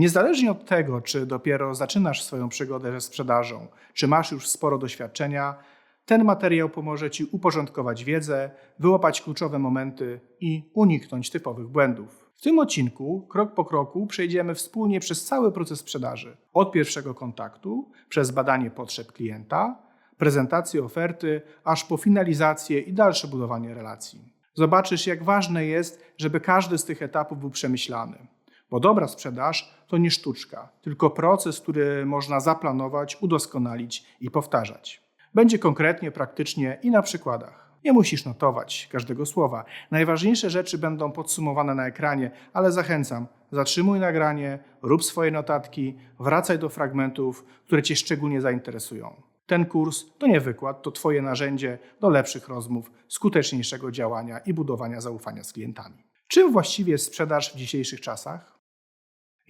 Niezależnie od tego, czy dopiero zaczynasz swoją przygodę ze sprzedażą, czy masz już sporo doświadczenia, ten materiał pomoże Ci uporządkować wiedzę, wyłapać kluczowe momenty i uniknąć typowych błędów. W tym odcinku, krok po kroku, przejdziemy wspólnie przez cały proces sprzedaży. Od pierwszego kontaktu, przez badanie potrzeb klienta, prezentację oferty, aż po finalizację i dalsze budowanie relacji. Zobaczysz, jak ważne jest, żeby każdy z tych etapów był przemyślany. Bo dobra sprzedaż to nie sztuczka, tylko proces, który można zaplanować, udoskonalić i powtarzać. Będzie konkretnie, praktycznie i na przykładach. Nie musisz notować każdego słowa. Najważniejsze rzeczy będą podsumowane na ekranie, ale zachęcam, zatrzymuj nagranie, rób swoje notatki, wracaj do fragmentów, które Cię szczególnie zainteresują. Ten kurs to nie wykład, to Twoje narzędzie do lepszych rozmów, skuteczniejszego działania i budowania zaufania z klientami. Czym właściwie jest sprzedaż w dzisiejszych czasach?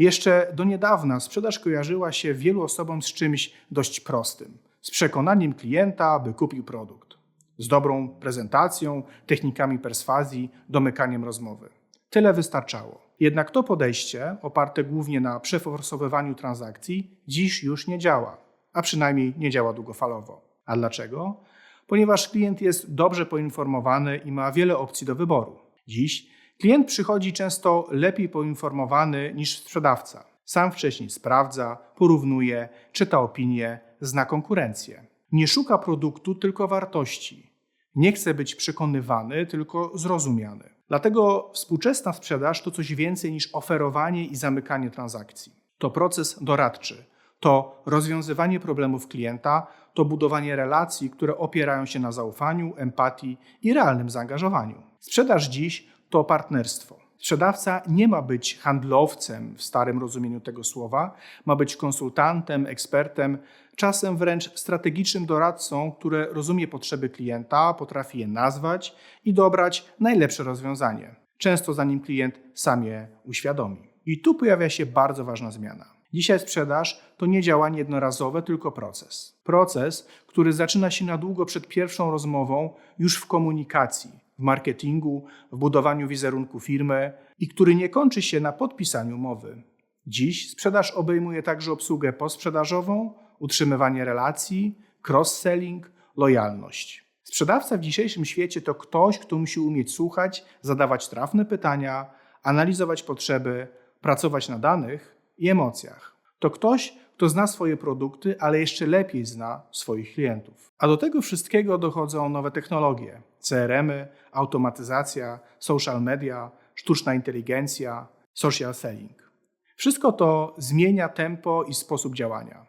Jeszcze do niedawna sprzedaż kojarzyła się wielu osobom z czymś dość prostym z przekonaniem klienta, by kupił produkt, z dobrą prezentacją, technikami perswazji, domykaniem rozmowy. Tyle wystarczało. Jednak to podejście, oparte głównie na przeforsowywaniu transakcji, dziś już nie działa, a przynajmniej nie działa długofalowo. A dlaczego? Ponieważ klient jest dobrze poinformowany i ma wiele opcji do wyboru. Dziś klient przychodzi często lepiej poinformowany niż sprzedawca. Sam wcześniej sprawdza, porównuje, czyta opinie, zna konkurencję. Nie szuka produktu, tylko wartości. Nie chce być przekonywany, tylko zrozumiany. Dlatego współczesna sprzedaż to coś więcej niż oferowanie i zamykanie transakcji. To proces doradczy, to rozwiązywanie problemów klienta, to budowanie relacji, które opierają się na zaufaniu, empatii i realnym zaangażowaniu. Sprzedaż dziś to partnerstwo. Sprzedawca nie ma być handlowcem w starym rozumieniu tego słowa, ma być konsultantem, ekspertem, czasem wręcz strategicznym doradcą, który rozumie potrzeby klienta, potrafi je nazwać i dobrać najlepsze rozwiązanie, często zanim klient sam je uświadomi. I tu pojawia się bardzo ważna zmiana. Dzisiaj sprzedaż to nie działanie jednorazowe, tylko proces. Proces, który zaczyna się na długo przed pierwszą rozmową, już w komunikacji, w marketingu, w budowaniu wizerunku firmy i który nie kończy się na podpisaniu umowy. Dziś sprzedaż obejmuje także obsługę posprzedażową, utrzymywanie relacji, cross-selling, lojalność. Sprzedawca w dzisiejszym świecie to ktoś, kto musi umieć słuchać, zadawać trafne pytania, analizować potrzeby, pracować na danych i emocjach. To ktoś, kto zna swoje produkty, ale jeszcze lepiej zna swoich klientów. A do tego wszystkiego dochodzą nowe technologie: CRM-y, automatyzacja, social media, sztuczna inteligencja, social selling. Wszystko to zmienia tempo i sposób działania.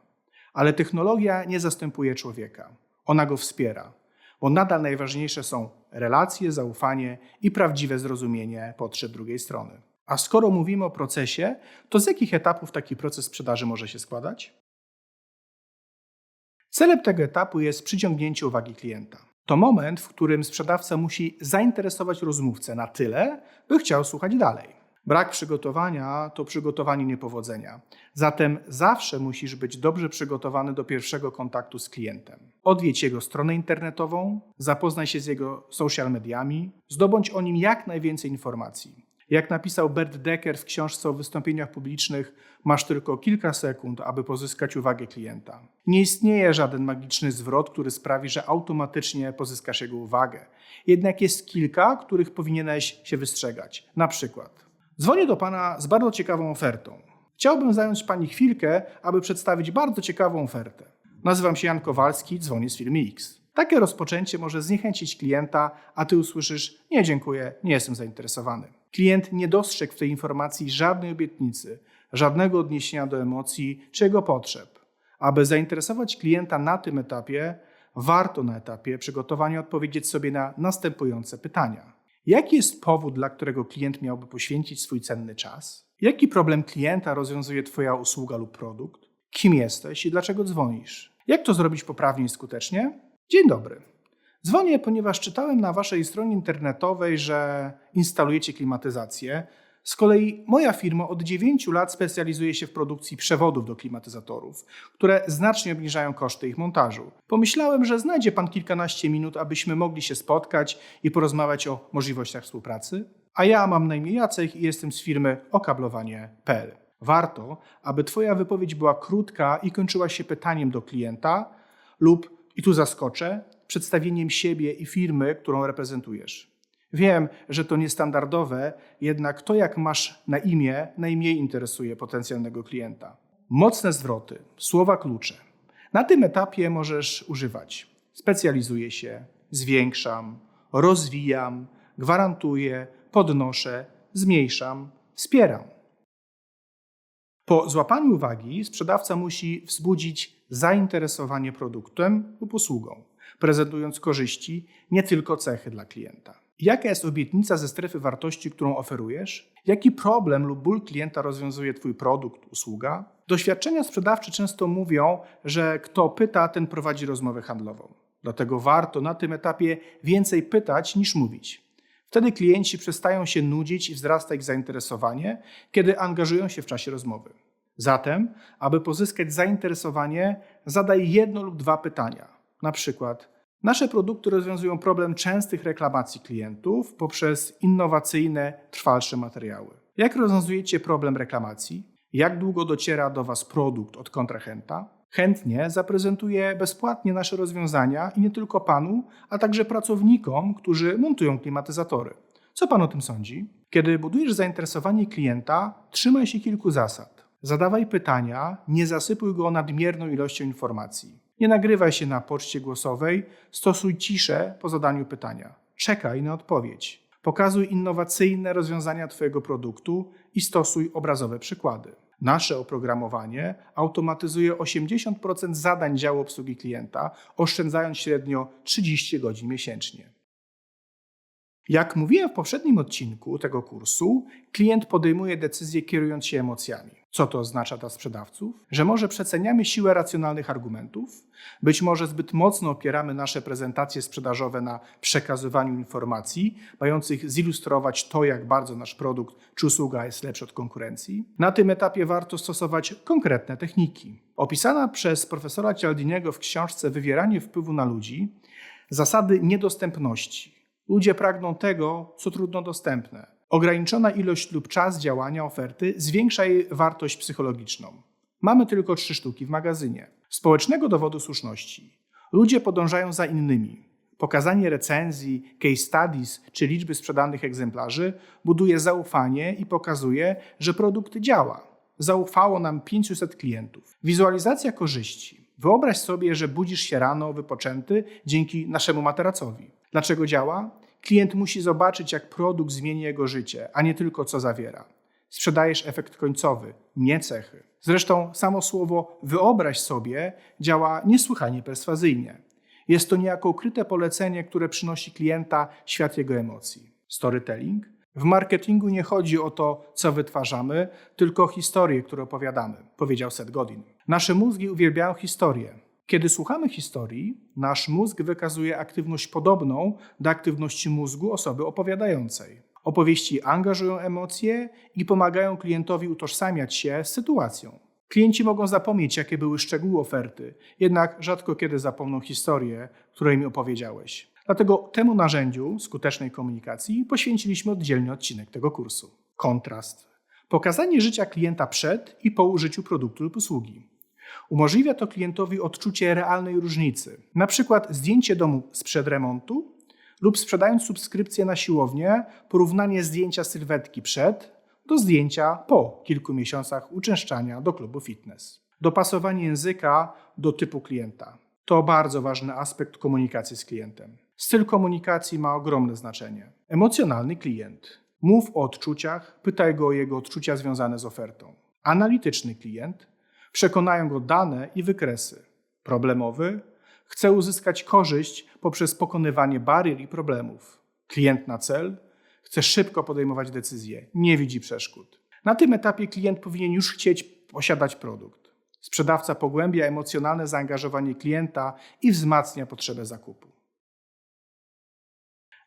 Ale technologia nie zastępuje człowieka. Ona go wspiera, bo nadal najważniejsze są relacje, zaufanie i prawdziwe zrozumienie potrzeb drugiej strony. A skoro mówimy o procesie, to z jakich etapów taki proces sprzedaży może się składać? Celem tego etapu jest przyciągnięcie uwagi klienta. To moment, w którym sprzedawca musi zainteresować rozmówcę na tyle, by chciał słuchać dalej. Brak przygotowania to przygotowanie niepowodzenia. Zatem zawsze musisz być dobrze przygotowany do pierwszego kontaktu z klientem. Odwiedź jego stronę internetową, zapoznaj się z jego social mediami, zdobądź o nim jak najwięcej informacji. Jak napisał Bert Decker w książce o wystąpieniach publicznych, masz tylko kilka sekund, aby pozyskać uwagę klienta. Nie istnieje żaden magiczny zwrot, który sprawi, że automatycznie pozyskasz jego uwagę. Jednak jest kilka, których powinieneś się wystrzegać. Na przykład, dzwonię do pana z bardzo ciekawą ofertą. Chciałbym zająć pani chwilkę, aby przedstawić bardzo ciekawą ofertę. Nazywam się Jan Kowalski, dzwonię z firmy X. Takie rozpoczęcie może zniechęcić klienta, a ty usłyszysz: Nie, dziękuję, nie jestem zainteresowany. Klient nie dostrzegł w tej informacji żadnej obietnicy, żadnego odniesienia do emocji czy jego potrzeb. Aby zainteresować klienta na tym etapie, warto na etapie przygotowania odpowiedzieć sobie na następujące pytania. Jaki jest powód, dla którego klient miałby poświęcić swój cenny czas? Jaki problem klienta rozwiązuje Twoja usługa lub produkt? Kim jesteś i dlaczego dzwonisz? Jak to zrobić poprawnie i skutecznie? Dzień dobry. Dzwonię, ponieważ czytałem na waszej stronie internetowej, że instalujecie klimatyzację. Z kolei moja firma od 9 lat specjalizuje się w produkcji przewodów do klimatyzatorów, które znacznie obniżają koszty ich montażu. Pomyślałem, że znajdzie pan kilkanaście minut, abyśmy mogli się spotkać i porozmawiać o możliwościach współpracy. A ja mam na imię Jacek i jestem z firmy okablowanie.pl. Warto, aby Twoja wypowiedź była krótka i kończyła się pytaniem do klienta lub, i tu zaskoczę, przedstawieniem siebie i firmy, którą reprezentujesz. Wiem, że to niestandardowe, jednak to, jak masz na imię, najmniej interesuje potencjalnego klienta. Mocne zwroty, słowa klucze. Na tym etapie możesz używać specjalizuję się, zwiększam, rozwijam, gwarantuję, podnoszę, zmniejszam, wspieram. Po złapaniu uwagi sprzedawca musi wzbudzić zainteresowanie produktem lub usługą, prezentując korzyści, nie tylko cechy dla klienta. Jaka jest obietnica ze strefy wartości, którą oferujesz? Jaki problem lub ból klienta rozwiązuje Twój produkt, usługa? Doświadczenia sprzedawcze często mówią, że kto pyta, ten prowadzi rozmowę handlową. Dlatego warto na tym etapie więcej pytać niż mówić. Wtedy klienci przestają się nudzić i wzrasta ich zainteresowanie, kiedy angażują się w czasie rozmowy. Zatem, aby pozyskać zainteresowanie, zadaj jedno lub dwa pytania. Na przykład, nasze produkty rozwiązują problem częstych reklamacji klientów poprzez innowacyjne, trwalsze materiały. Jak rozwiązujecie problem reklamacji? Jak długo dociera do Was produkt od kontrahenta? Chętnie zaprezentuję bezpłatnie nasze rozwiązania i nie tylko Panu, a także pracownikom, którzy montują klimatyzatory. Co Pan o tym sądzi? Kiedy budujesz zainteresowanie klienta, trzymaj się kilku zasad. Zadawaj pytania, nie zasypuj go nadmierną ilością informacji. Nie nagrywaj się na poczcie głosowej, stosuj ciszę po zadaniu pytania. Czekaj na odpowiedź. Pokazuj innowacyjne rozwiązania Twojego produktu i stosuj obrazowe przykłady. Nasze oprogramowanie automatyzuje 80% zadań działu obsługi klienta, oszczędzając średnio 30 godzin miesięcznie. Jak mówiłem w poprzednim odcinku tego kursu, klient podejmuje decyzję kierując się emocjami. Co to oznacza dla sprzedawców? Że może przeceniamy siłę racjonalnych argumentów, być może zbyt mocno opieramy nasze prezentacje sprzedażowe na przekazywaniu informacji, mających zilustrować to, jak bardzo nasz produkt czy usługa jest lepszy od konkurencji. Na tym etapie warto stosować konkretne techniki. Opisana przez profesora Cialdiniego w książce Wywieranie wpływu na ludzi zasady niedostępności. Ludzie pragną tego, co trudno dostępne. Ograniczona ilość lub czas działania oferty zwiększa jej wartość psychologiczną. Mamy tylko trzy sztuki w magazynie. Społecznego dowodu słuszności. Ludzie podążają za innymi. Pokazanie recenzji, case studies czy liczby sprzedanych egzemplarzy buduje zaufanie i pokazuje, że produkt działa. Zaufało nam 500 klientów. Wizualizacja korzyści. Wyobraź sobie, że budzisz się rano wypoczęty dzięki naszemu materacowi. Dlaczego działa? Klient musi zobaczyć, jak produkt zmieni jego życie, a nie tylko co zawiera. Sprzedajesz efekt końcowy, nie cechy. Zresztą samo słowo wyobraź sobie działa niesłychanie perswazyjnie. Jest to niejako ukryte polecenie, które przynosi klienta świat jego emocji. Storytelling? W marketingu nie chodzi o to, co wytwarzamy, tylko o historie, które opowiadamy, powiedział Seth Godin. Nasze mózgi uwielbiają historie. Kiedy słuchamy historii, nasz mózg wykazuje aktywność podobną do aktywności mózgu osoby opowiadającej. Opowieści angażują emocje i pomagają klientowi utożsamiać się z sytuacją. Klienci mogą zapomnieć, jakie były szczegóły oferty, jednak rzadko kiedy zapomną historię, której mi opowiedziałeś. Dlatego temu narzędziu skutecznej komunikacji poświęciliśmy oddzielny odcinek tego kursu. Kontrast. Pokazanie życia klienta przed i po użyciu produktu lub usługi. Umożliwia to klientowi odczucie realnej różnicy. Na przykład zdjęcie domu sprzed remontu lub sprzedając subskrypcję na siłownię, porównanie zdjęcia sylwetki przed do zdjęcia po kilku miesiącach uczęszczania do klubu fitness. Dopasowanie języka do typu klienta. To bardzo ważny aspekt komunikacji z klientem. Styl komunikacji ma ogromne znaczenie. Emocjonalny klient. Mów o odczuciach, pytaj go o jego odczucia związane z ofertą. Analityczny klient. Przekonają go dane i wykresy. Problemowy chce uzyskać korzyść poprzez pokonywanie barier i problemów. Klient na cel chce szybko podejmować decyzje, nie widzi przeszkód. Na tym etapie klient powinien już chcieć posiadać produkt. Sprzedawca pogłębia emocjonalne zaangażowanie klienta i wzmacnia potrzebę zakupu.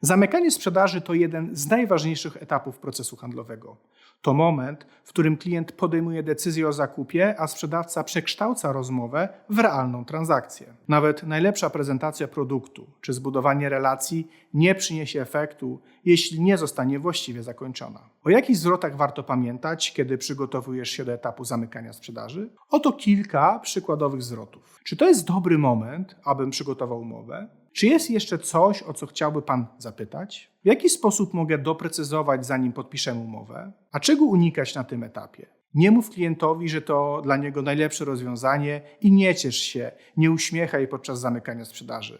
Zamykanie sprzedaży to jeden z najważniejszych etapów procesu handlowego. To moment, w którym klient podejmuje decyzję o zakupie, a sprzedawca przekształca rozmowę w realną transakcję. Nawet najlepsza prezentacja produktu czy zbudowanie relacji nie przyniesie efektu, jeśli nie zostanie właściwie zakończona. O jakich zwrotach warto pamiętać, kiedy przygotowujesz się do etapu zamykania sprzedaży? Oto kilka przykładowych zwrotów. Czy to jest dobry moment, abym przygotował umowę? Czy jest jeszcze coś, o co chciałby Pan zapytać? W jaki sposób mogę doprecyzować, zanim podpiszę umowę? A czego unikać na tym etapie? Nie mów klientowi, że to dla niego najlepsze rozwiązanie i nie ciesz się, nie uśmiechaj podczas zamykania sprzedaży.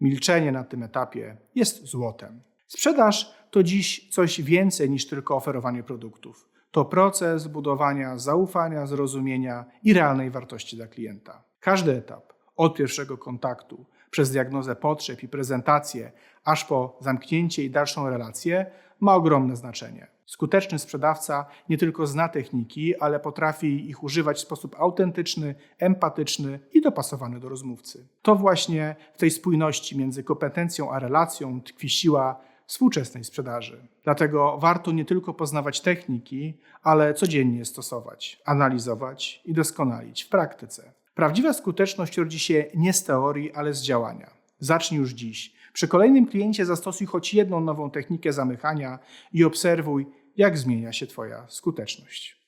Milczenie na tym etapie jest złotem. Sprzedaż to dziś coś więcej niż tylko oferowanie produktów. To proces budowania zaufania, zrozumienia i realnej wartości dla klienta. Każdy etap, od pierwszego kontaktu, przez diagnozę potrzeb i prezentację, aż po zamknięcie i dalszą relację, ma ogromne znaczenie. Skuteczny sprzedawca nie tylko zna techniki, ale potrafi ich używać w sposób autentyczny, empatyczny i dopasowany do rozmówcy. To właśnie w tej spójności między kompetencją a relacją tkwi siła współczesnej sprzedaży. Dlatego warto nie tylko poznawać techniki, ale codziennie stosować, analizować i doskonalić w praktyce. Prawdziwa skuteczność rodzi się nie z teorii, ale z działania. Zacznij już dziś. Przy kolejnym kliencie zastosuj choć jedną nową technikę zamykania i obserwuj, jak zmienia się Twoja skuteczność.